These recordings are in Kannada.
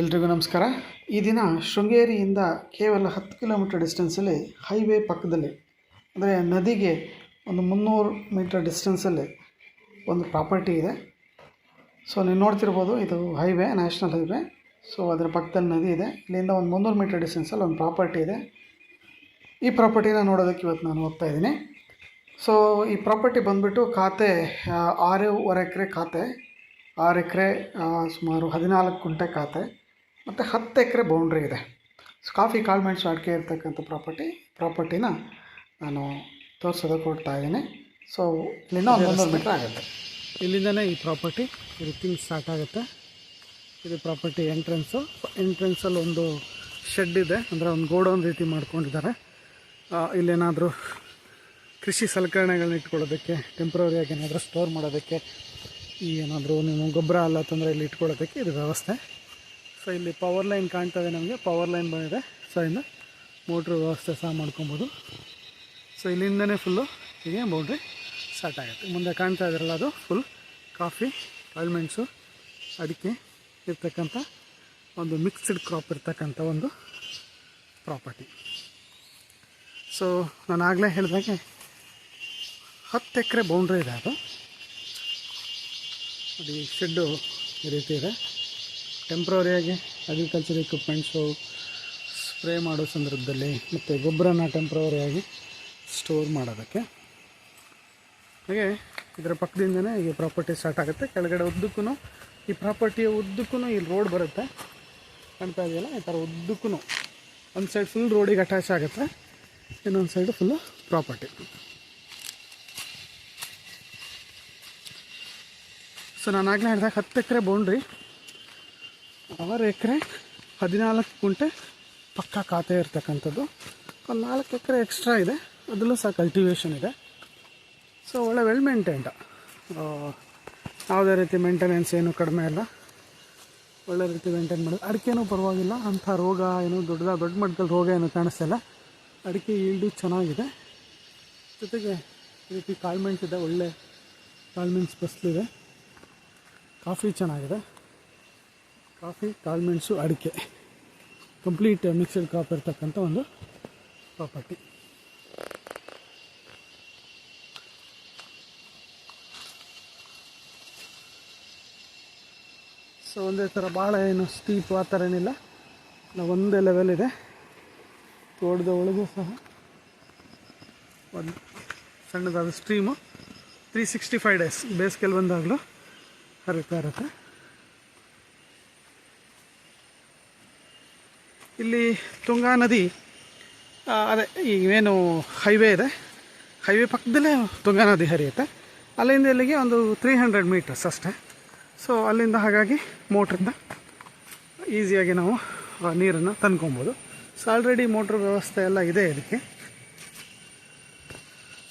ಎಲ್ರಿಗೂ ನಮಸ್ಕಾರ. ಈ ದಿನ ಶೃಂಗೇರಿಯಿಂದ ಕೇವಲ ಹತ್ತು ಕಿಲೋಮೀಟರ್ ಡಿಸ್ಟೆನ್ಸಲ್ಲಿ ಹೈವೇ ಪಕ್ಕದಲ್ಲಿ, ಅಂದರೆ ನದಿಗೆ ಒಂದು ಮುನ್ನೂರು ಮೀಟರ್ ಡಿಸ್ಟೆನ್ಸಲ್ಲಿ ಒಂದು ಪ್ರಾಪರ್ಟಿ ಇದೆ. ಸೊ ನೀವು ನೋಡ್ತಿರ್ಬೋದು ಇದು ಹೈವೇ ನ್ಯಾಷನಲ್ ಹೈವೇ ಸೊ ಅದರ ಪಕ್ಕದಲ್ಲಿ ನದಿ ಇದೆ. ಇಲ್ಲಿಂದ ಒಂದು ಮುನ್ನೂರು ಮೀಟರ್ ಡಿಸ್ಟೆನ್ಸಲ್ಲಿ ಒಂದು ಪ್ರಾಪರ್ಟಿ ಇದೆ. ಈ ಪ್ರಾಪರ್ಟಿನ ನೋಡೋದಕ್ಕೆ ಇವತ್ತು ನಾನು ಹೋಗ್ತಾ ಇದ್ದೀನಿ. ಸೊ ಈ ಪ್ರಾಪರ್ಟಿ ಬಂದುಬಿಟ್ಟು ಖಾತೆ ಆರೂವರೆ ಎಕರೆ ಖಾತೆ. ಆರು ಎಕರೆ ಸುಮಾರು ಹದಿನಾಲ್ಕು ಗುಂಟೆ ಖಾತೆ. ಮತ್ತು ಹತ್ತು ಎಕರೆ ಬೌಂಡ್ರಿ ಇದೆ. ಸೊ ಕಾಫಿ ಕಾಳುಮೆಣಸು ಅಡಿಕೆ ಇರ್ತಕ್ಕಂಥ ಪ್ರಾಪರ್ಟಿ ಪ್ರಾಪರ್ಟಿನ ನಾನು ತೋರಿಸೋದಕ್ಕೆ ಕೊಡ್ತಾ ಇದ್ದೀನಿ. ಸೊ ಇಲ್ಲಿಂದ ಒಂದು ಮುನ್ನೂರು ಮೀಟ್ರ್ ಆಗುತ್ತೆ. ಇಲ್ಲಿಂದನೇ ಈ ಪ್ರಾಪರ್ಟಿ ಇದು ತಿಂಗ್ ಸ್ಟಾರ್ಟ್ ಆಗುತ್ತೆ. ಇದು ಪ್ರಾಪರ್ಟಿ ಎಂಟ್ರೆನ್ಸು ಎಂಟ್ರೆನ್ಸಲ್ಲಿ ಒಂದು ಶೆಡ್ ಇದೆ ಅಂದರೆ ಒಂದು ಗೋಡೌನ್ ರೀತಿ ಮಾಡ್ಕೊಂಡಿದ್ದಾರೆ. ಇಲ್ಲೇನಾದರೂ ಕೃಷಿ ಸಲಕರಣೆಗಳನ್ನ ಇಟ್ಕೊಳ್ಳೋದಕ್ಕೆ ಟೆಂಪ್ರವರಿಯಾಗಿ ಏನಾದರೂ ಸ್ಟೋರ್ ಮಾಡೋದಕ್ಕೆ ಈ ಏನಾದರೂ ನೀವು ಗೊಬ್ಬರ ಅಲ್ಲ ತಂದರೆ ಇಲ್ಲಿ ಇಟ್ಕೊಳ್ಳೋದಕ್ಕೆ ಇದು ವ್ಯವಸ್ಥೆ. ಸೊ ಇಲ್ಲಿ ಪವರ್ ಲೈನ್ ಕಾಣ್ತಾ ಇದೆ ನಮಗೆ. ಪವರ್ ಲೈನ್ ಬಂದಿದೆ. ಸೊ ಇನ್ನು ಮೋಟ್ರ್ ವ್ಯವಸ್ಥೆ ಸಹ ಮಾಡ್ಕೊಬೋದು. ಸೊ ಇಲ್ಲಿಂದನೇ ಫುಲ್ಲು ಹೀಗೆ ಬೌಂಡ್ರಿ ಸ್ಟಾರ್ಟ್ ಆಗುತ್ತೆ. ಮುಂದೆ ಕಾಣ್ತಾ ಇದ್ರಲ್ಲ ಅದು ಫುಲ್ ಕಾಫಿ ಆಲ್ಮೆಂಟ್ಸು ಅಡಿಕೆ ಇರ್ತಕ್ಕಂಥ ಒಂದು ಮಿಕ್ಸ್ಡ್ ಕ್ರಾಪ್ ಇರ್ತಕ್ಕಂಥ ಒಂದು ಪ್ರಾಪರ್ಟಿ ಸೊ ನಾನು ಆಗಲೇ ಹೇಳಿದಾಗೆ ಹತ್ತು ಎಕರೆ ಬೌಂಡ್ರಿ ಇದೆ ಅದು. ಅದು ಶೆಡ್ಡು ರೀತಿ ಇದೆ. ಟೆಂಪ್ರವರಿಯಾಗಿ ಅಗ್ರಿಕಲ್ಚರ್ ಎಕ್ವಿಪ್ಮೆಂಟ್ಸು ಸ್ಪ್ರೇ ಮಾಡೋ ಸಂದರ್ಭದಲ್ಲಿ ಮತ್ತು ಗೊಬ್ಬರನ ಟೆಂಪ್ರವರಿಯಾಗಿ ಸ್ಟೋರ್ ಮಾಡೋದಕ್ಕೆ. ಹಾಗೆ ಇದರ ಪಕ್ಕದಿಂದನೇ ಈ ಪ್ರಾಪರ್ಟಿ ಸ್ಟಾರ್ಟ್ ಆಗುತ್ತೆ. ಕೆಳಗಡೆ ಉದ್ದಕ್ಕೂ ಈ ಪ್ರಾಪರ್ಟಿಯ ಉದ್ದಕ್ಕೂ ಇಲ್ಲಿ ರೋಡ್ ಬರುತ್ತೆ. ಕಾಣ್ತಾ ಇದೆಯಲ್ಲ? ಈ ಥರ ಉದ್ದಕ್ಕೂ ಒಂದು ಸೈಡ್ ಫುಲ್ ರೋಡಿಗೆ ಅಟ್ಯಾಚ್ ಆಗುತ್ತೆ. ಇನ್ನೊಂದು ಸೈಡು ಫುಲ್ಲು ಪ್ರಾಪರ್ಟಿ ಸೊ ನಾನು ಆಗಲೇ ಹೇಳಿದಾಗ ಹತ್ತು ಎಕರೆ ಬೌಂಡ್ರಿ ಆರು ಎಕರೆ ಹದಿನಾಲ್ಕು ಗುಂಟೆ ಪಕ್ಕ ಖಾತೆ ಇರ್ತಕ್ಕಂಥದ್ದು. ಒಂದು ನಾಲ್ಕು ಎಕರೆ ಎಕ್ಸ್ಟ್ರಾ ಇದೆ. ಅದರಲ್ಲೂ ಸಹ ಕಲ್ಟಿವೇಷನ್ ಇದೆ. ಸೊ ಒಳ್ಳೆ ವೆಲ್ ಮೇಂಟೈನ್ಡ್ ಯಾವುದೇ ರೀತಿ ಮೇಂಟೆನೆನ್ಸ್ ಏನು ಕಡಿಮೆ ಇಲ್ಲ. ಒಳ್ಳೆ ರೀತಿ ಮೇಂಟೈನ್ ಮಾಡೋದು ಅಡಿಕೆನೂ ಪರವಾಗಿಲ್ಲ. ಅಂಥ ರೋಗ ಏನು ದೊಡ್ಡದ ದೊಡ್ಡ ಮಟ್ಟದಲ್ಲಿ ರೋಗ ಏನು ಕಾಣಿಸ್ತಿಲ್ಲ ಅಡಿಕೆ ಈಲ್ಡು ಚೆನ್ನಾಗಿದೆ. ಜೊತೆಗೆ ಈ ರೀತಿ ಕಾಳ್ಮೆಂಟ್ ಇದೆ. ಒಳ್ಳೆ ಕಾಳ್ಮೆಂಟ್ಸ್ ಬಸ್ಲಿದೆ ಕಾಫಿ ಚೆನ್ನಾಗಿದೆ. ಕಾಫಿ ಕಾಳುಮೆಣಸು ಅಡಿಕೆ. ಕಂಪ್ಲೀಟ್ ಮಿಕ್ಸಡ್ ಕ್ರಾಪ್ ಇರ್ತಕ್ಕಂಥ ಒಂದು ಪ್ರಾಪರ್ಟಿ ಸೊ ಒಂದೇ ಥರ ಭಾಳ ಏನು ಸ್ಟೀಪ್ ಆ ಥರ ಏನಿಲ್ಲ ಒಂದೇ ಲೆವೆಲ್ ಇದೆ. ತೋಟದ ಒಳಗೂ ಸಹ ಒಂದು ಸಣ್ಣದಾದ stream three sixty five days ಬೇಸಿಗೆಯಲ್ಲಿ ಬಂದಾಗಲೂ ಹರಿತಾ ಇರುತ್ತೆ. ಇಲ್ಲಿ ತುಂಗಾ ನದಿ ಅದೇ ಈಗೇನು ಹೈವೇ ಇದೆ. ಹೈವೇ ಪಕ್ಕದಲ್ಲೇ ತುಂಗಾ ನದಿ ಹರಿಯುತ್ತೆ. ಅಲ್ಲಿಂದ ಇಲ್ಲಿಗೆ ಒಂದು ತ್ರೀ ಹಂಡ್ರೆಡ್ ಮೀಟರ್ಸ್ ಅಷ್ಟೇ. ಸೊ ಅಲ್ಲಿಂದ ಹಾಗಾಗಿ ಮೋಟ್ರಿಂದ ಈಸಿಯಾಗಿ ನಾವು ನೀರನ್ನು ತಂದ್ಕೊಬೋದು. ಸೊ ಆಲ್ರೆಡಿ ಮೋಟ್ರ್ ವ್ಯವಸ್ಥೆ ಎಲ್ಲ ಇದೆ ಇದಕ್ಕೆ.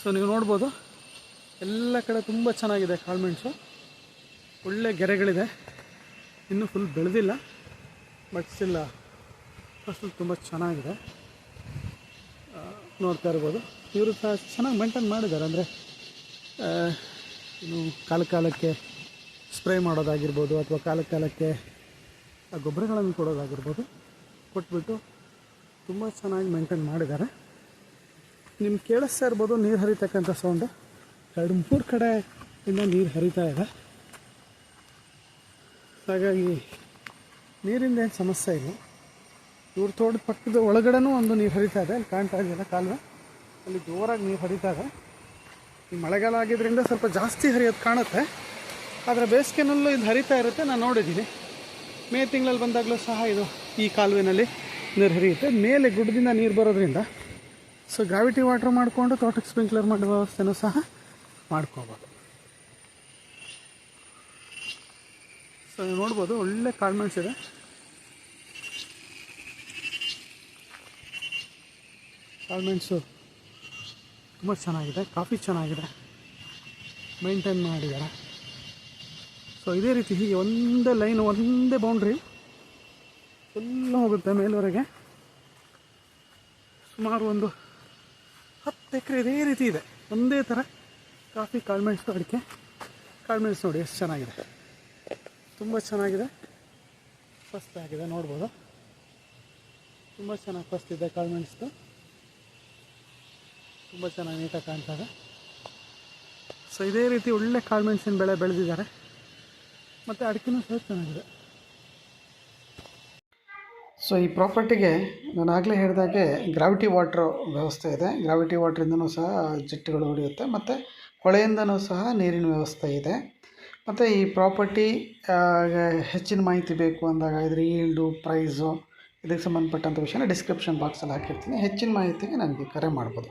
ಸೊ ನೀವು ನೋಡ್ಬೋದು, ಎಲ್ಲ ಕಡೆ ತುಂಬ ಚೆನ್ನಾಗಿದೆ ಕಾಳ್ಮೆಣಸು ಒಳ್ಳೆ ಗೆರೆಗಳಿದೆ. ಇನ್ನೂ ಫುಲ್ ಬೆಳೆದಿಲ್ಲ ಬಟ್ ಸ್ಟಿಲ್ ಫಸಲು ತುಂಬ ಚೆನ್ನಾಗಿದೆ. ನೋಡ್ತಾ ಇರ್ಬೋದು. ಇವರು ಸಹ ಚೆನ್ನಾಗಿ ಮೇಂಟೈನ್ ಮಾಡಿದ್ದಾರೆ. ಅಂದರೆ ಇನ್ನು ಕಾಲ ಕಾಲಕ್ಕೆ ಸ್ಪ್ರೇ ಮಾಡೋದಾಗಿರ್ಬೋದು ಅಥವಾ ಕಾಲ ಕಾಲಕ್ಕೆ ಆ ಗೊಬ್ಬರಗಳನ್ನು ಕೊಡೋದಾಗಿರ್ಬೋದು ಕೊಟ್ಬಿಟ್ಟು ತುಂಬ ಚೆನ್ನಾಗಿ ಮೇಂಟೈನ್ ಮಾಡಿದ್ದಾರೆ. ನಿಮ್ಗೆ ಕೇಳಿಸ್ತಾ ಇರ್ಬೋದು, ನೀರು ಹರಿತಕ್ಕಂಥ ಸೌಂಡು ಎರಡು, ಮೂರು ಕಡೆಯಿಂದ ನೀರು ಹರಿತಾ ಇದೆ. ಹಾಗಾಗಿ ನೀರಿಂದ ಏನು ಸಮಸ್ಯೆ ಇಲ್ಲ. ಇವ್ರ ತೋಟದ ಪಕ್ಕದ ಒಳಗಡೆನೂ ಒಂದು ನೀರು ಹರಿತಾ ಇದೆ. ಅಲ್ಲಿ ಕಾಣ್ತಾ ಇದೆಯಲ್ಲ ಕಾಲುವೆ. ಅಲ್ಲಿ ಜೋರಾಗಿ ನೀರು ಹರಿತಾ ಇದೆ. ಈ ಮಳೆಗಾಲ ಆಗಿದ್ದರಿಂದ ಸ್ವಲ್ಪ ಜಾಸ್ತಿ ಹರಿಯೋದು ಕಾಣುತ್ತೆ. ಆದರೆ ಬೇಸಿಗೆನಲ್ಲೂ ಇದು ಹರಿತಾ ಇರುತ್ತೆ. ನಾನು ನೋಡಿದ್ದೀನಿ. ಮೇ ತಿಂಗಳಲ್ಲಿ ಬಂದಾಗಲೂ ಸಹ ಇದು ಈ ಕಾಲುವೆನಲ್ಲಿ ನೀರು ಹರಿಯುತ್ತೆ. ಮೇಲೆ ಗುಡ್ಡದಿಂದ ನೀರು ಬರೋದ್ರಿಂದ ಸೊ ಗ್ರಾವಿಟಿ ವಾಟ್ರ್ ಮಾಡಿಕೊಂಡು ತೋಟಕ್ಕೆ ಸ್ಪ್ರಿಂಕ್ಲರ್ ಮಾಡುವ ವ್ಯವಸ್ಥೆನೂ ಸಹ ಮಾಡ್ಕೋಬೋದು. ಸೊ ನೋಡ್ಬೋದು ಒಳ್ಳೆ ಕಾಳ್ಮೆಣ್ಸಿದೆ ಕಾಳುಮೆಣಸು ತುಂಬ ಚೆನ್ನಾಗಿದೆ, ಕಾಫಿ ಚೆನ್ನಾಗಿದೆ. ಮೇಂಟೈನ್ ಮಾಡಿದ್ದಾರೆ. ಸೊ ಇದೇ ರೀತಿ ಹೀಗೆ ಒಂದೇ ಲೈನ್ ಒಂದೇ ಬೌಂಡ್ರಿ ಫುಲ್ ಹೋಗುತ್ತೆ ಮೇಲ್ವರೆಗೆ. ಸುಮಾರು ಒಂದು ಹತ್ತು ಎಕರೆ ಇದೇ ರೀತಿ ಇದೆ. ಒಂದೇ ಥರ ಕಾಫಿ ಕಾಳ್ಮೆಣಸು ಅಡಿಕೆ ಕಾಳ್ಮೆಣಸು ನೋಡಿ ಎಷ್ಟು ಚೆನ್ನಾಗಿದೆ. ತುಂಬ ಚೆನ್ನಾಗಿದೆ. ಫಸ್ಟ್ ಆಗಿದೆ, ನೋಡ್ಬೋದು. ತುಂಬ ಚೆನ್ನಾಗಿ ಫಸ್ಟ್ ಇದೆ ಮೆಣಸು ತುಂಬ ಚೆನ್ನಾಗಿ ನೀಟಾಗಿ ಇದೆ ಸೊ ಇದೇ ರೀತಿ ಒಳ್ಳೆ ಕಾಳು ಮೆಣಸಿನ ಬೆಳೆ ಬೆಳೆದಿದ್ದಾರೆ. ಮತ್ತು ಅಡಿಕೆನೂ ಸಹ ಚೆನ್ನಾಗಿದೆ. ಸೊ ಈ ಪ್ರಾಪರ್ಟಿಗೆ ನಾನು ಆಗಲೇ ಹೇಳಿದಾಗೆ ಗ್ರಾವಿಟಿ ವಾಟ್ರ್ ವ್ಯವಸ್ಥೆ ಇದೆ. ಗ್ರಾವಿಟಿ ವಾಟ್ರಿಂದನೂ ಸಹ ಜೆಟ್ಗಳು ಹೊಡೆಯುತ್ತೆ ಮತ್ತು ಕೊಳೆಯಿಂದನೂ ಸಹ ನೀರಿನ ವ್ಯವಸ್ಥೆ ಇದೆ. ಮತ್ತು ಈ ಪ್ರಾಪರ್ಟಿ ಹೆಚ್ಚಿನ ಮಾಹಿತಿ ಬೇಕು ಅಂದಾಗ ಇದ್ರ ಈಲ್ಡು ಪ್ರೈಸು ಇದಕ್ಕೆ ಸಂಬಂಧಪಟ್ಟಂಥ ವಿಷಯನ ಡಿಸ್ಕ್ರಿಪ್ಷನ್ ಬಾಕ್ಸಲ್ಲಿ ಹಾಕಿರ್ತೀನಿ. ಹೆಚ್ಚಿನ ಮಾಹಿತಿಗೆ ನನಗೆ ಕರೆ ಮಾಡ್ಬೋದು.